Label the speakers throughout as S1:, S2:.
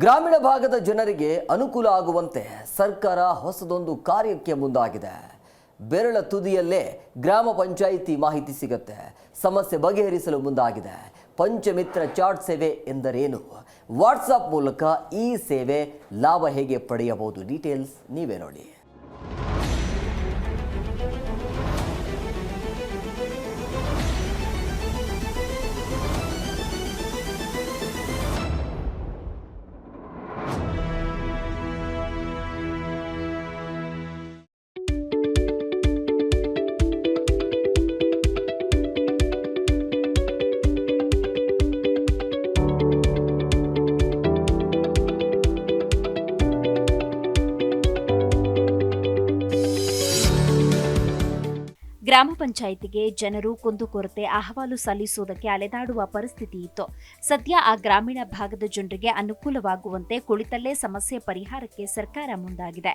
S1: ಗ್ರಾಮೀಣ ಭಾಗದ ಜನರಿಗೆ ಅನುಕೂಲ ಆಗುವಂತೆ ಸರ್ಕಾರ ಹೊಸದೊಂದು ಕಾರ್ಯಕ್ಕೆ ಮುಂದಾಗಿದೆ. ಬೆರಳ ತುದಿಯಲ್ಲೇ ಗ್ರಾಮ ಪಂಚಾಯಿತಿ ಮಾಹಿತಿ ಸಿಗುತ್ತೆ. ಸಮಸ್ಯೆ ಬಗೆಹರಿಸಲು ಮುಂದಾಗಿದೆ. ಪಂಚಮಿತ್ರ ಚಾಟ್ ಸೇವೆ ಎಂದರೇನು? ವಾಟ್ಸಪ್ ಮೂಲಕ ಈ ಸೇವೆ ಲಾಭ ಹೇಗೆ ಪಡೆಯಬಹುದು? ಡೀಟೇಲ್ಸ್ ನೀವೇ ನೋಡಿ.
S2: ಗ್ರಾಮ ಪಂಚಾಯಿತಿಗೆ ಜನರು ಕುಂದುಕೊರತೆ ಅಹವಾಲು ಸಲ್ಲಿಸುವುದಕ್ಕೆ ಅಲೆದಾಡುವ ಪರಿಸ್ಥಿತಿ ಇತ್ತು. ಸದ್ಯ ಆ ಗ್ರಾಮೀಣ ಭಾಗದ ಜನರಿಗೆ ಅನುಕೂಲವಾಗುವಂತೆ ಕುಳಿತಲ್ಲೇ ಸಮಸ್ಯೆ ಪರಿಹಾರಕ್ಕೆ ಸರ್ಕಾರ ಮುಂದಾಗಿದೆ.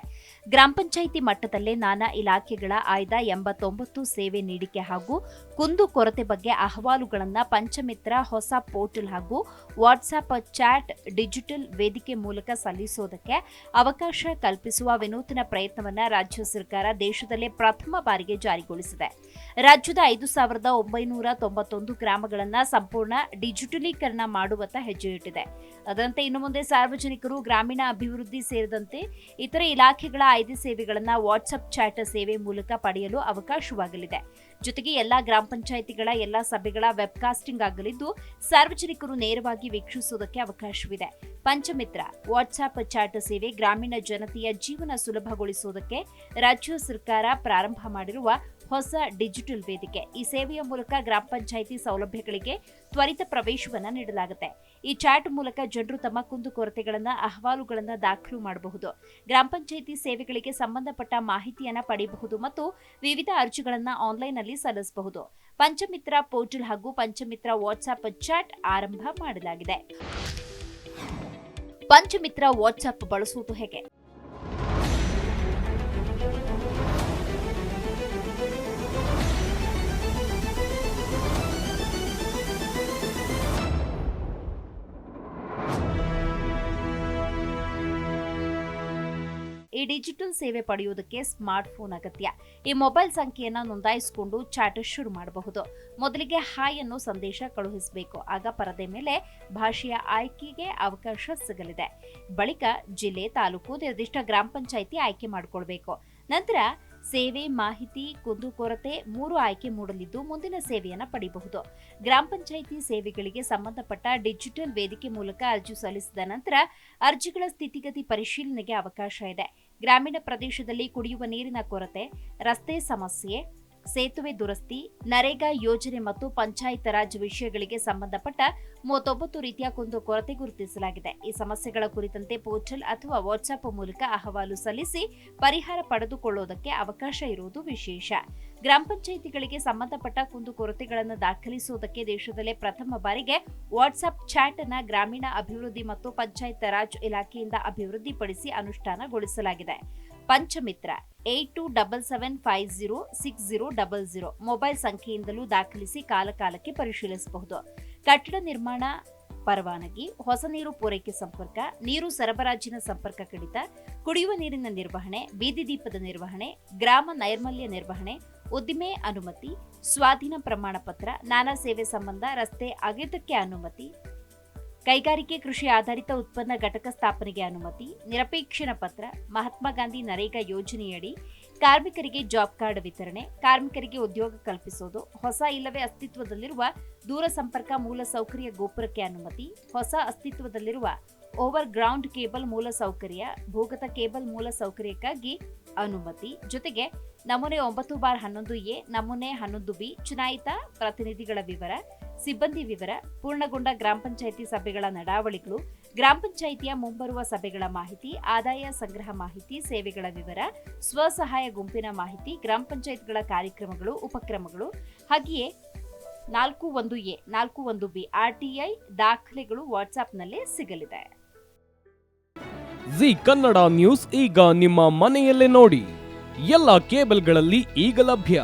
S2: ಗ್ರಾಮ ಪಂಚಾಯಿತಿ ಮಟ್ಟದಲ್ಲೇ ನಾನಾ ಇಲಾಖೆಗಳ ಆಯ್ದ ಎಂಬತ್ತೊಂಬತ್ತು ಸೇವೆ ನೀಡಿಕೆ ಹಾಗೂ ಕುಂದುಕೊರತೆ ಬಗ್ಗೆ ಅಹವಾಲುಗಳನ್ನು ಪಂಚಮಿತ್ರ, ಹೊಸ ಪೋರ್ಟಲ್ ಹಾಗೂ ವಾಟ್ಸ್ಆಪ್ ಚಾಟ್, ಡಿಜಿಟಲ್ ವೇದಿಕೆ ಮೂಲಕ ಸಲ್ಲಿಸುವುದಕ್ಕೆ ಅವಕಾಶ ಕಲ್ಪಿಸುವ ವಿನೂತನ ಪ್ರಯತ್ನವನ್ನು ರಾಜ್ಯ ಸರ್ಕಾರ ದೇಶದಲ್ಲೇ ಪ್ರಥಮ ಬಾರಿಗೆ ಜಾರಿಗೊಳಿಸಿದೆ. ರಾಜ್ಯದ ಐದು ಸಾವಿರದ ಒಂಬೈನೂರ ತೊಂಬತ್ತೊಂದು ಗ್ರಾಮಗಳನ್ನು ಸಂಪೂರ್ಣ ಡಿಜಿಟಲೀಕರಣ ಮಾಡುವತ್ತ ಹೆಜ್ಜೆ ಇಟ್ಟಿದೆ. ಅದರಂತೆ ಇನ್ನು ಮುಂದೆ ಸಾರ್ವಜನಿಕರು, ಗ್ರಾಮೀಣ ಅಭಿವೃದ್ಧಿ ಸೇರಿದಂತೆ ಇತರೆ ಇಲಾಖೆಗಳ ಐದು ಸೇವೆಗಳನ್ನು ವಾಟ್ಸಪ್ ಚಾಟ್ ಸೇವೆ ಮೂಲಕ ಪಡೆಯಲು ಅವಕಾಶವಾಗಲಿದೆ. ಜೊತೆಗೆ ಎಲ್ಲಾ ಗ್ರಾಮ ಪಂಚಾಯಿತಿಗಳ ಎಲ್ಲಾ ಸಭೆಗಳ ವೆಬ್ಕಾಸ್ಟಿಂಗ್ ಆಗಲಿದ್ದು, ಸಾರ್ವಜನಿಕರು ನೇರವಾಗಿ ವೀಕ್ಷಿಸುವುದಕ್ಕೆ ಅವಕಾಶವಿದೆ. ಪಂಚಮಿತ್ರ ವಾಟ್ಸ್ಆಪ್ ಚಾಟ್ ಸೇವೆ ಗ್ರಾಮೀಣ ಜನತೆಯ ಜೀವನ ಸುಲಭಗೊಳಿಸುವುದಕ್ಕೆ ರಾಜ್ಯ ಸರ್ಕಾರ ಪ್ರಾರಂಭ ಮಾಡಿರುವ ಹೊಸ ಡಿಜಿಟಲ್ ವೇದಿಕೆ. ಈ ಸೇವೆಯ ಮೂಲಕ ಗ್ರಾಮ ಪಂಚಾಯಿತಿ ಸೌಲಭ್ಯಗಳಿಗೆ ತ್ವರಿತ ಪ್ರವೇಶವನ್ನು ನೀಡಲಾಗುತ್ತೆ. ಈ ಚಾಟ್ ಮೂಲಕ ಜನರು ತಮ್ಮ ಕುಂದುಕೊರತೆಗಳನ್ನ ಅಹವಾಲುಗಳನ್ನು ದಾಖಲು ಮಾಡಬಹುದು. ಗ್ರಾಮ ಪಂಚಾಯಿತಿ ಸೇವೆಗಳಿಗೆ ಸಂಬಂಧಪಟ್ಟ ಮಾಹಿತಿಯನ್ನು ಪಡೆಯಬಹುದು ಮತ್ತು ವಿವಿಧ ಅರ್ಜಿಗಳನ್ನು ಆನ್ಲೈನ್ನಲ್ಲಿ ಸಲ್ಲಿಸಬಹುದು. ಪಂಚಮಿತ್ರ ಪೋರ್ಟಲ್ ಹಾಗೂ ಪಂಚಮಿತ್ರ ವಾಟ್ಸ್ಆಪ್ ಚಾಟ್ ಆರಂಭ ಮಾಡಲಾಗಿದೆ. ಪಂಚಮಿತ್ರ ವಾಟ್ಸ್ಆಪ್ ಬಳಸುವುದು ಹೇಗೆ? ಈ ಡಿಜಿಟಲ್ ಸೇವೆ ಪಡೆಯುವುದಕ್ಕೆ ಸ್ಮಾರ್ಟ್ ಫೋನ್ ಅಗತ್ಯ. ಈ ಮೊಬೈಲ್ ಸಂಖ್ಯೆಯನ್ನು ನೋಂದಾಯಿಸಿಕೊಂಡು ಚಾಟ್ ಶುರು ಮಾಡಬಹುದು. ಮೊದಲಿಗೆ ಹಾಯ್ ಅನ್ನು ಸಂದೇಶ ಕಳುಹಿಸಬೇಕು. ಆಗ ಪರದೆ ಮೇಲೆ ಭಾಷೆಯ ಆಯ್ಕೆಗೆ ಅವಕಾಶ ಸಿಗಲಿದೆ. ಬಳಿಕ ಜಿಲ್ಲೆ, ತಾಲೂಕು, ನಿರ್ದಿಷ್ಟ ಗ್ರಾಮ ಪಂಚಾಯಿತಿ ಆಯ್ಕೆ ಮಾಡಿಕೊಳ್ಬೇಕು. ನಂತರ ಸೇವೆ, ಮಾಹಿತಿ ಕುಂದುಕೊರತೆ ಮೂರು ಆಯ್ಕೆ ಮೂಡಲಿದ್ದು ಮುಂದಿನ ಸೇವೆಯನ್ನು ಪಡೆಯಬಹುದು ಗ್ರಾಮ ಪಂಚಾಯಿತಿ ಸೇವೆಗಳಿಗೆ ಸಂಬಂಧಪಟ್ಟ ಡಿಜಿಟಲ್ ವೇದಿಕೆ ಮೂಲಕ ಅರ್ಜಿ ಸಲ್ಲಿಸಿದ ನಂತರ ಅರ್ಜಿಗಳ ಸ್ಥಿತಿಗತಿ ಪರಿಶೀಲನೆಗೆ ಅವಕಾಶ ಇದೆ. ಗ್ರಾಮೀಣ ಪ್ರದೇಶದಲ್ಲಿ ಕುಡಿಯುವ ನೀರಿನ ಕೊರತೆ ರಸ್ತೆ ಸಮಸ್ಯೆ ಸೇತುವೆ ದುರಸ್ತಿ, ನರೇಗಾ ಯೋಜನೆ ಮತ್ತು ಪಂಚಾಯತ್ ರಾಜ್ ವಿಷಯಗಳಿಗೆ ಸಂಬಂಧಪಟ್ಟ ಮೂವತ್ತೊಂಬತ್ತು ರೀತಿಯ ಕುಂದು ಕೊರತೆ ಗುರುತಿಸಲಾಗಿದೆ. ಈ ಸಮಸ್ಯೆಗಳ ಕುರಿತಂತೆ ಪೋರ್ಟಲ್ ಅಥವಾ ವಾಟ್ಸ್ಆಪ್ ಮೂಲಕ ಅಹವಾಲು ಸಲ್ಲಿಸಿ ಪರಿಹಾರ ಪಡೆದುಕೊಳ್ಳುವುದಕ್ಕೆ ಅವಕಾಶ ಇರುವುದು ವಿಶೇಷ. ಗ್ರಾಮ ಪಂಚಾಯಿತಿಗಳಿಗೆ ಸಂಬಂಧಪಟ್ಟ ಕುಂದು ಕೊರತೆಗಳನ್ನು ದಾಖಲಿಸುವುದಕ್ಕೆ ದೇಶದಲ್ಲೇ ಪ್ರಥಮ ಬಾರಿಗೆ ವಾಟ್ಸ್ಆಪ್ ಚಾಟ್ ಅನ್ನ ಗ್ರಾಮೀಣ ಅಭಿವೃದ್ಧಿ ಮತ್ತು ಪಂಚಾಯತ್ ರಾಜ್ ಇಲಾಖೆಯಿಂದ ಅಭಿವೃದ್ಧಿಪಡಿಸಿ ಅನುಷ್ಠಾನಗೊಳಿಸಲಾಗಿದೆ. Panchamitra eight two double seven five zero six zero double zero. Mobile ಸಂಖ್ಯೆಯಿಂದಲೂ ದಾಖಲಿಸಿ ಕಾಲಕಾಲಕ್ಕೆ ಪರಿಶೀಲಿಸಬಹುದು. ಕಟ್ಟಡ ನಿರ್ಮಾಣ ಪರವಾನಗಿ, ಹೊಸ ನೀರು ಪೂರೈಕೆ ಸಂಪರ್ಕ, ನೀರು ಸರಬರಾಜಿನ ಸಂಪರ್ಕ ಕಡಿತ, ಕುಡಿಯುವ ನೀರಿನ ನಿರ್ವಹಣೆ, ಬೀದಿ ದೀಪದ ನಿರ್ವಹಣೆ, ಗ್ರಾಮ ನೈರ್ಮಲ್ಯ ನಿರ್ವಹಣೆ, ಉದ್ದಿಮೆ ಅನುಮತಿ, ಸ್ವಾಧೀನ ಪ್ರಮಾಣ ಪತ್ರ ನಾನಾ ಸೇವೆ ಸಂಬಂಧ ರಸ್ತೆ ಅಗೆತಕ್ಕೆ ಅನುಮತಿ ಕೈಗಾರಿಕೆ ಕೃಷಿ ಆಧಾರಿತ ಉತ್ಪನ್ನ ಘಟಕ ಸ್ಥಾಪನೆಗೆ ಅನುಮತಿ ನಿರಪೇಕ್ಷಣ ಪತ್ರ, ಮಹಾತ್ಮ ಗಾಂಧಿ ನರೇಗಾ ಯೋಜನೆಯಡಿ ಕಾರ್ಮಿಕರಿಗೆ ಜಾಬ್ ಕಾರ್ಡ್ ವಿತರಣೆ, ಕಾರ್ಮಿಕರಿಗೆ ಉದ್ಯೋಗ ಕಲ್ಪಿಸುವುದು ಹೊಸ ಇಲ್ಲವೇ ಅಸ್ತಿತ್ವದಲ್ಲಿರುವ ದೂರ ಸಂಪರ್ಕ ಮೂಲ ಸೌಕರ್ಯ ಗೋಪುರಕ್ಕೆ ಅನುಮತಿ, ಹೊಸ ಅಸ್ತಿತ್ವದಲ್ಲಿರುವ ಓವರ್ ಗ್ರೌಂಡ್ ಕೇಬಲ್ ಮೂಲ ಸೌಕರ್ಯ, ಭೂಗತ ಕೇಬಲ್ ಮೂಲ ಸೌಕರ್ಯಕ್ಕಾಗಿ ಅನುಮತಿ, ಜೊತೆಗೆ ನಮೂನೆ ಒಂಬತ್ತು ಬಾರ್ ಹನ್ನೊಂದು ಎ, ನಮೂನೆ ಹನ್ನೊಂದು ಬಿ ಚುನಾಯಿತ ಪ್ರತಿನಿಧಿಗಳ ವಿವರ ಸಿಬ್ಬಂದಿ ವಿವರ ಪೂರ್ಣಗೊಂಡ ಗ್ರಾಮ ಪಂಚಾಯಿತಿ ಸಭೆಗಳ ನಡಾವಳಿಗಳು, ಗ್ರಾಮ ಪಂಚಾಯಿತಿಯ ಮುಂಬರುವ ಸಭೆಗಳ ಮಾಹಿತಿ, ಆದಾಯ ಸಂಗ್ರಹ ಮಾಹಿತಿ, ಸೇವೆಗಳ ವಿವರ, ಸ್ವಸಹಾಯ ಗುಂಪಿನ ಮಾಹಿತಿ, ಗ್ರಾಮ ಪಂಚಾಯತ್ಗಳ ಕಾರ್ಯಕ್ರಮಗಳು, ಉಪಕ್ರಮಗಳು, ಹಾಗೆಯೇ ನಾಲ್ಕು ಒಂದು ಎ, ನಾಲ್ಕು ಒಂದು ಬಿ, ಆರ್ಟಿಐ ದಾಖಲೆಗಳು ವಾಟ್ಸ್ಆಪ್ನಲ್ಲೇ ಸಿಗಲಿದೆ.
S3: ಜಿ ಕನ್ನಡ ನ್ಯೂಸ್ ಈಗ ನಿಮ್ಮ ಮನೆಯಲ್ಲೇ ನೋಡಿ. ಎಲ್ಲ ಕೇಬಲ್ಗಳಲ್ಲಿ ಈಗ ಲಭ್ಯ.